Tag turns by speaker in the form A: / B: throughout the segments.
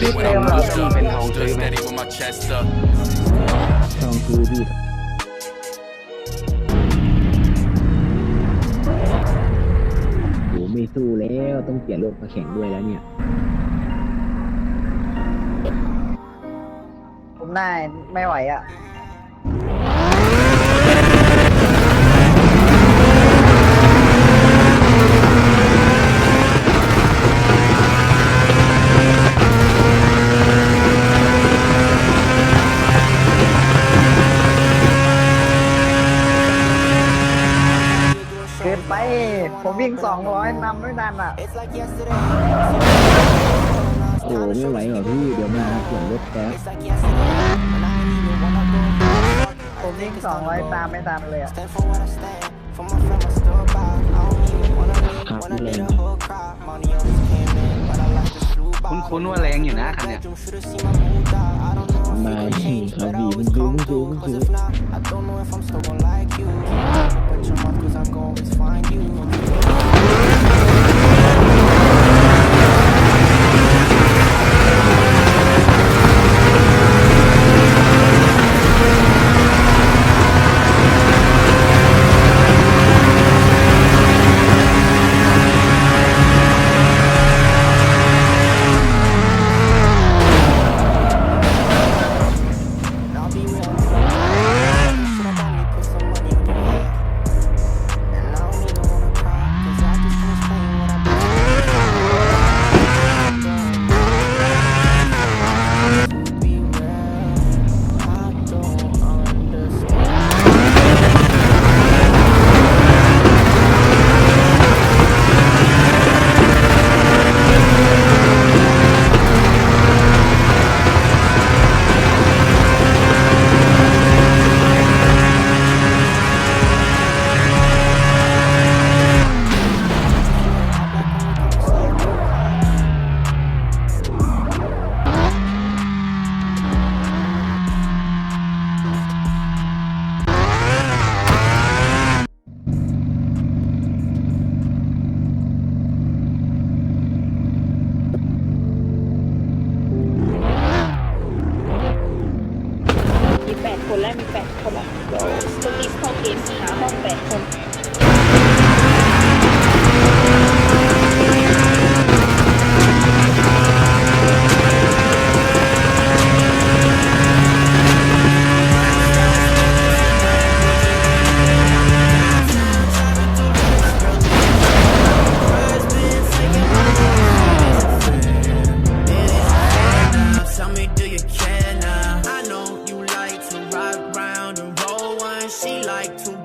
A: steady when I pushed up. Stood steady with my chest up.
B: ทองคือพี่โหไม่สู้แล้วต้องเปลี่ยนโลกมาแข่งด้วยแล้วเนี่ย
C: ผมได้ไม่ไหวอะ ไป ผมวิ่ง200นำไม่ทันอะ
B: โอ้ไม่ไหวหรอพี่ เดี๋ยวมาเปลี่ยนรถแป๊บ
C: ผมวิ่ง200ตามไม่ทันเลยอะ
B: ครับพี่แรง
D: คุ้นๆว่าแรงอยู่นะคันเนี้ย
B: มาที่ครับพี่มึงซื้อมึง ซื้อมึงซื้อ
E: มีแป like to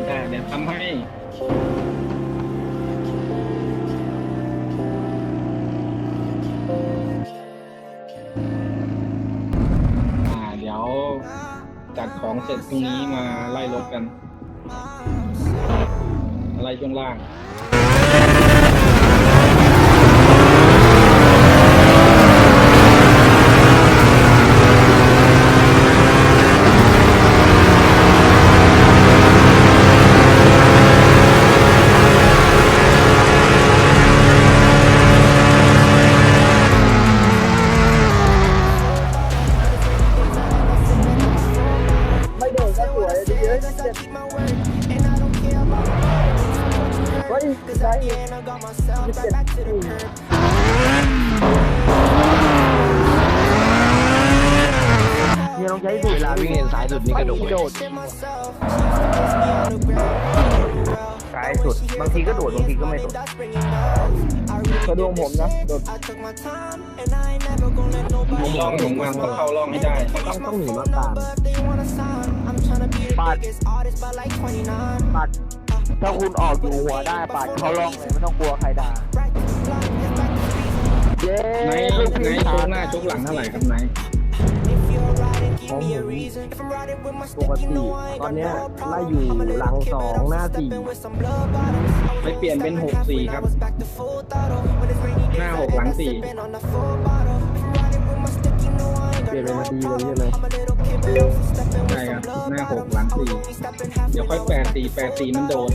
E: นได้เดี๋ยวทำให้เดี๋
F: ยว
G: จัดของเสร็จตรงนี้มาไล่รถกัน ไล่ช่วงล่าง
C: วยดีเยอะเจ็บเฮ้ยได้อีกสิบเจ็ดเนี่ยต้องใช้สูตร
D: เวลาวิ่งเลนซ้ายสุดนี่กระโดด
C: โดดซ้ายสุด บางทีก็โดดบางทีก็ไม่โดดกระดวงผมนะโดด
G: มีร่องของมันก็เข้าร่องให้ได้
C: ต้องต้องหนีมาตาม ปาดปาดถ้าคุณออกอยู่หัวได้ปาดเข้าร่องเลยไม่ต้องกลัวใครด่าเย้
G: ไหน
C: ลูก
G: ไหน
C: พี่
G: โช
C: ชา
G: ว์หน้าชกหลังเท่าไหร่ครับไหน
C: ของผมปกติตอนเนี้ยไล่อยู่หลังสองหน้าสี่
G: ไปเปลี่ยนเป็นหกสี่ครับ หน้าหกหลังสี่
C: เปลี่ยนเป็นนาทีเลยใช่ไหม
G: ใช่ครับหน้าหกหลังสี่เดี๋ยวค่อยแปดสี่แปดสี่มันโดน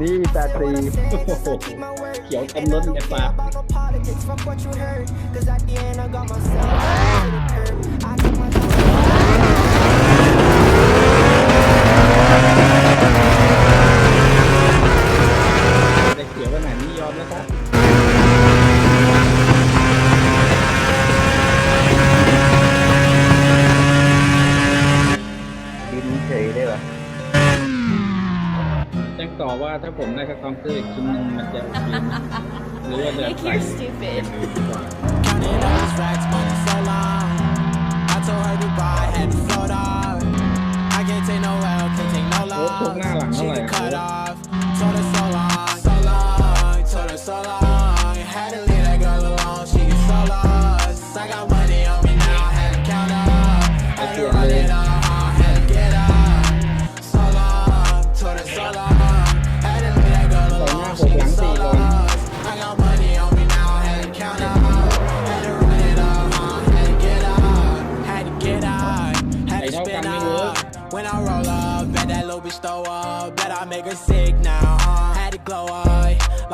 C: นี่แปดสี่
G: เขียวเต็มรถในปากได้เขียวขนาดนี้ยอมนะครับะ
E: Nick,
G: ใส่
E: you're stupid.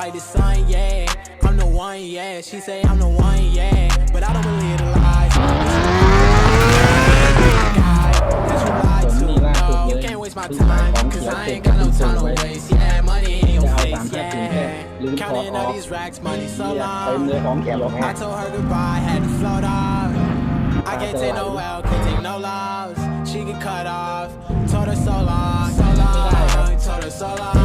F: Like the sun, yeah. I'm the one, yeah. She say I'm the one, yeah. But I don't believe the lies. That's what I
G: ผม
F: do.
G: นี่ล่าสุด
F: No,
G: เล
F: you
G: ย
F: can't waste my
G: ที่ขาย
F: time.
G: ของ
F: Cause
G: เขียว
F: I
G: เสร็จ
F: ain't
G: ก็
F: got no
G: ทิ้ง
F: time
G: ไว้
F: to waste. See that money in your
G: จะเอา
F: face,
G: สามแค่ถึงแค่ลืม
F: yeah.
G: ถอด
F: Counting
G: อ
F: all
G: อก
F: these racks, money so
G: เนี่ยเต็มเลย
F: long.
G: ของเขียว
F: I told her goodbye, had to float off. I can't take no L, can't take no loss. She get cut off. Told her so long, so long. Told her so long.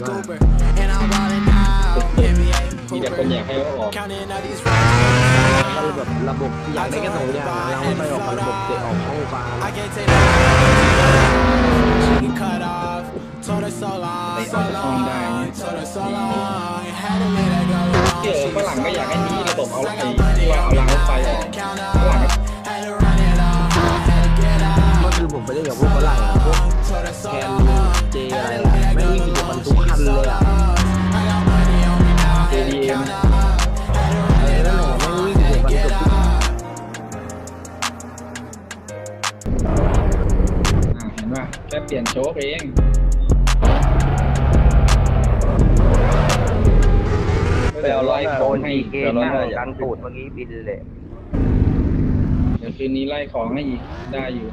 F: Scooper. And I'm ballin' out. NBA
G: มีแต่คนอยากให้เขาออก
F: Counting all these racks.
C: ก็เลยแบบระบบอยากได้กระสุนอย่างเราไม่ออกกับระบบเตะออกเข้าฟ้า
F: I can't take no She get cut off. Told her so long, so long. Told her so long. Had to leave that girl alone.
G: เออฝรั่งก็อยากให้นี้ระบบเอาไอ้ที่ว่าเอารางรถไฟออกฝรั่งก็
F: Had to run it up. Had to get
C: เมื่อ
F: out.
C: คืนผมไปเล่นกับพวกฝรั่งอะพวก
F: Told her so
C: แค
G: น ป่ะแค่เปลี่ยนโชคเอง
C: ไปเอาร้อย
G: ข
C: โด
G: อง
C: น
G: ให้
C: อี
G: อี
C: ก
G: ก
C: เก
G: เดี๋ยว
C: ม
G: เรา
C: นั่ง
G: ได้
C: ดันตูดเมื่อกี้บินเลย
G: เดี๋ยวคืนนี้ไล่ของให้อีกได้อยู่